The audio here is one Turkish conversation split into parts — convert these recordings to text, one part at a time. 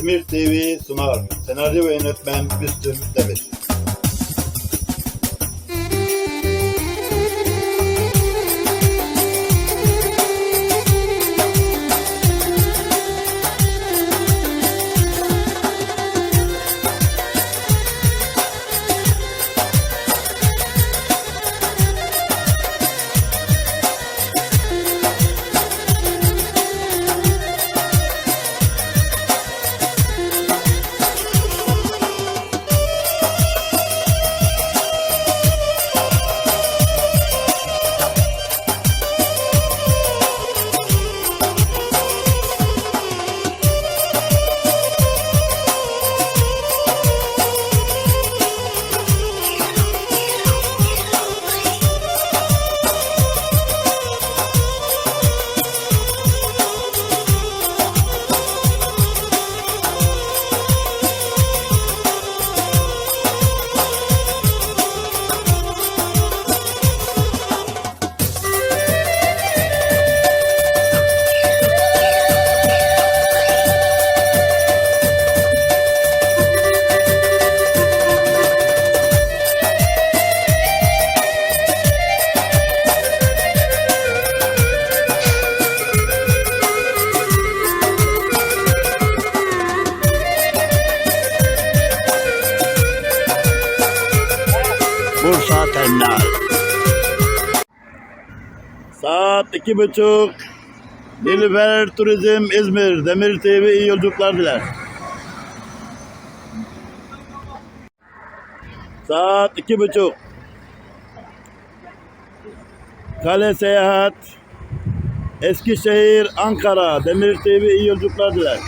Demir TV sunar. Senaryo ve yönetmen Müslüm Demir. Bursa Terminal. Saat iki buçuk. Nilüfer Turizm İzmir. Demir TV iyi yolculuklar diler. Saat iki buçuk. Kale Seyahat. Eskişehir, Ankara. Demir TV iyi yolculuklar diler.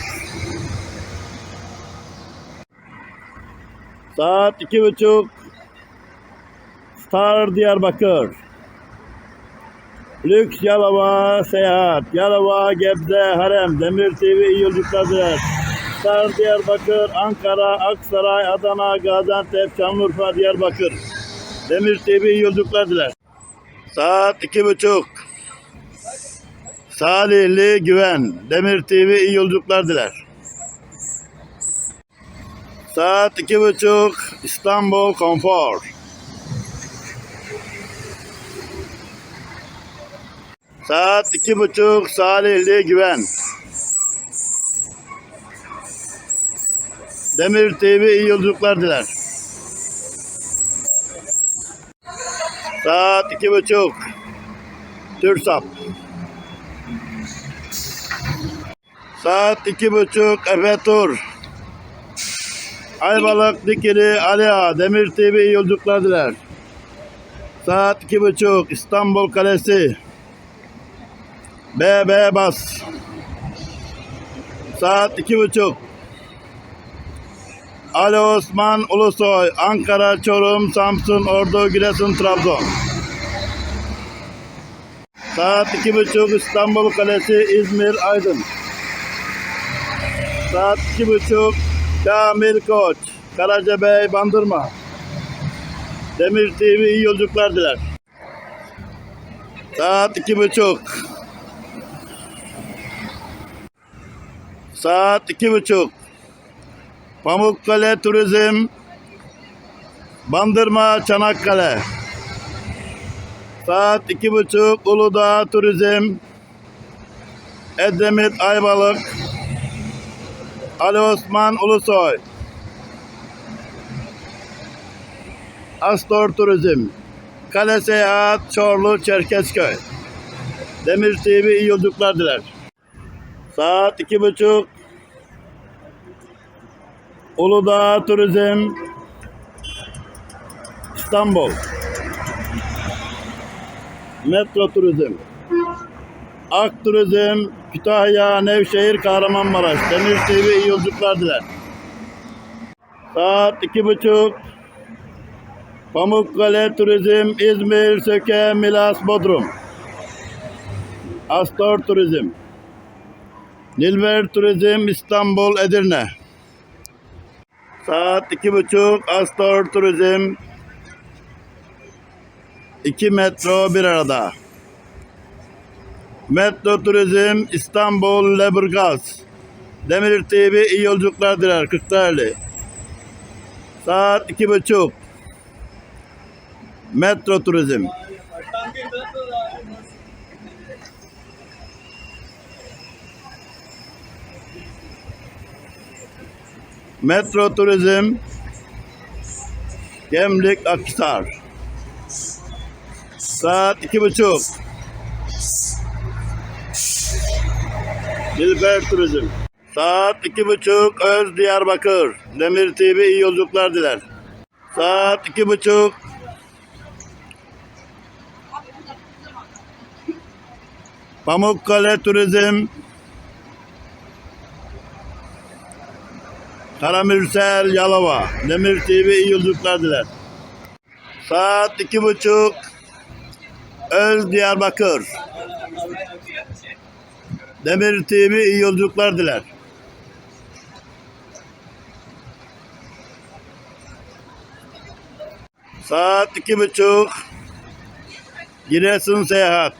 Saat iki buçuk. Star Diyarbakır. Lüks Yalova Seyahat. Yalova, Gebze, Harem. Demir TV iyi yolculuklar diler. Star Diyarbakır, Ankara, Aksaray, Adana, Gaziantep, Şanlıurfa, Diyarbakır. Demir TV iyi yolculuklar diler. Saat iki buçuk. Salihli Güven. Demir TV iyi yolculuklar diler. Saat iki buçuk. İstanbul Konfor. Saat iki buçuk Salihli Güven. Demir TV iyi yolculuklar diler. Saat iki buçuk. Türsap. Saat iki buçuk Efe Tur. Ayvalık Dikili Aliya Demir TV iyi yolculuklar diler. Saat iki buçuk İstanbul Kalesi. BB Bas. Saat iki buçuk. Ali Osman Ulusoy, Ankara, Çorum, Samsun, Ordu, Giresun, Trabzon. Saat iki buçuk İstanbul Kalesi, İzmir, Aydın. Saat iki buçuk Kamil Koç, Karacabey, Bandırma. Demir TV iyi yolculuklar diler. Saat iki buçuk. Saat iki buçuk. Pamukkale Turizm. Bandırma Çanakkale. Saat iki buçuk. Uludağ Turizm. Edremit Ayvalık. Ali Osman Ulusoy. Astor Turizm. Kale Seyahat Çorlu Çerkezköy. Demir TV iyi yolculuklar diler. Saat iki buçuk. Uludağ Turizm İstanbul Metro Turizm Ak Turizm Kütahya, Nevşehir, Kahramanmaraş Demir TV iyi yolculuklar diler. Saat iki buçuk Pamukkale Turizm İzmir, Söke, Milas, Bodrum Astor Turizm Nilver Turizm İstanbul Edirne. Saat iki buçuk Astor Turizm. iki metro bir arada. Metro Turizm İstanbul Leburgaz. Demir TV iyi yolculuklar diler Kırklareli. Saat iki buçuk. Metro Turizm. Metro Turizm Gemlik Akhisar. Saat iki buçuk. Dilber Turizm. Saat iki buçuk Öz Diyarbakır. Demir TV iyi yolculuklar diler. Saat iki buçuk. Pamukkale Turizm Karamürsel Yalova Demir TV iyi yolculuklar diler. Saat iki buçuk Öz Diyarbakır Demir TV iyi yolculuklar diler. Saat iki buçuk Giresun Seyahat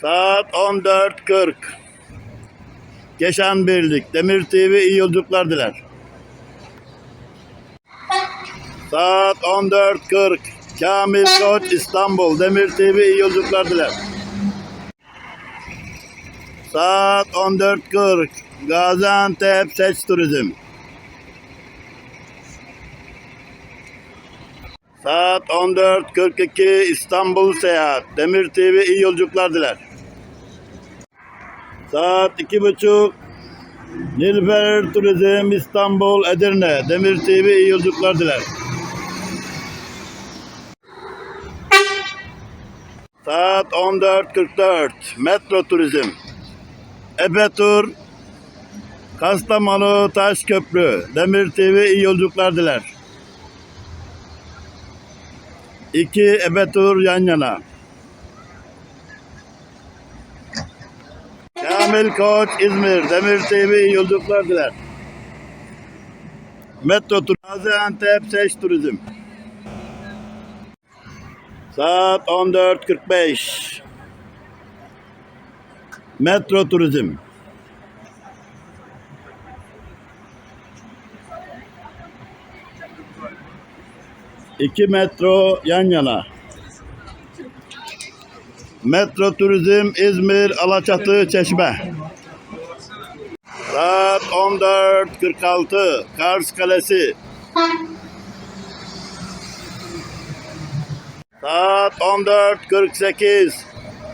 Saat 14.40 Geçen Birlik. Demir TV iyi yolculuklar diler. Saat 14.40 Kamil Koç İstanbul. Demir TV iyi yolculuklar diler. Saat 14.40 Gaziantep Seç Turizm. Saat 14.42 İstanbul Seyahat. Demir TV iyi yolculuklar diler. Saat iki buçuk Nilüfer Turizm İstanbul Edirne Demir TV iyi yolculuklar diler. Saat 14.44 Metro Turizm Ebe Tur Kastamonu Taşköprü Demir TV iyi yolculuklar diler. İki Ebe Tur yan yana. Kamil Koç İzmir Demir TV yolculuklar diler. Metro Tur Gaziantep Seç Turizm Saat 14.45 Metro Turizm İki metro yan yana. Metro Turizm İzmir Alaçatı Çeşme. Saat 14.46 Kars Kalesi. Saat 14.48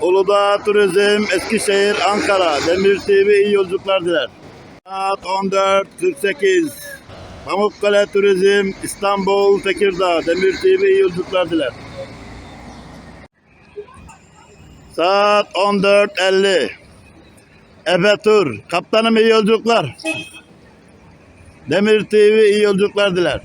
Uludağ Turizm Eskişehir Ankara Demir TV iyi yolculuklar diler. Saat 14.48 Pamukkale Turizm İstanbul Tekirdağ Demir TV iyi yolculuklar diler. Saat 14.50 Efe Tur Kaptanım iyi yolculuklar. Demir TV iyi yolculuklar diler.